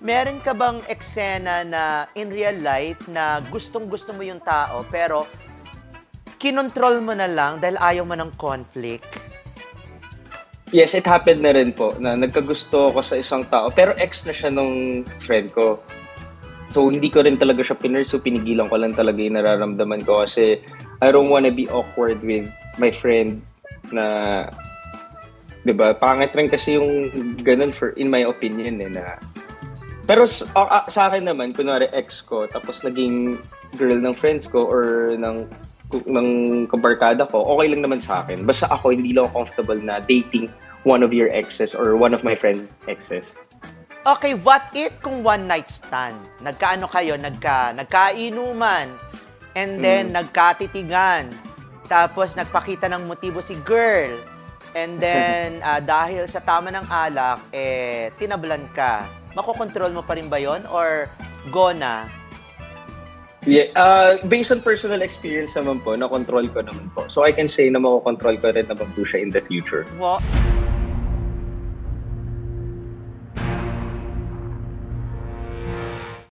Meron ka bang eksena na in real life na gustong-gusto mo yung tao pero kinontrol mo na lang dahil ayaw mo ng conflict? Yes, it happened na rin po na nagkagusto ako sa isang tao pero ex na siya nung friend ko. So hindi ko rin talaga siya pinursu, pinigilan ko lang talaga yung nararamdaman ko kasi I don't wanna be awkward with my friend na 'di ba? Pangit rin kasi yung ganun for in my opinion eh na pero a- sa akin naman, kunwari ex ko, tapos naging girl ng friends ko or ng ng kabarkada ko, okay lang naman sa akin. Basta ako, hindi lang comfortable na dating one of your exes or one of my friends' exes. Okay, what if kung one night stand, nagkaano kayo, nagka, nagkainuman, and then nagkatitigan, tapos nagpakita ng motibo si girl, and then ah, dahil sa tama ng alak, eh, tinablan ka, makokontrol mo pa rin ba yon or go na? Yeah, uh, based on personal experience naman po, na-control ko naman po. So I can say na makokontrol ko rin naman po siya in the future. Wa-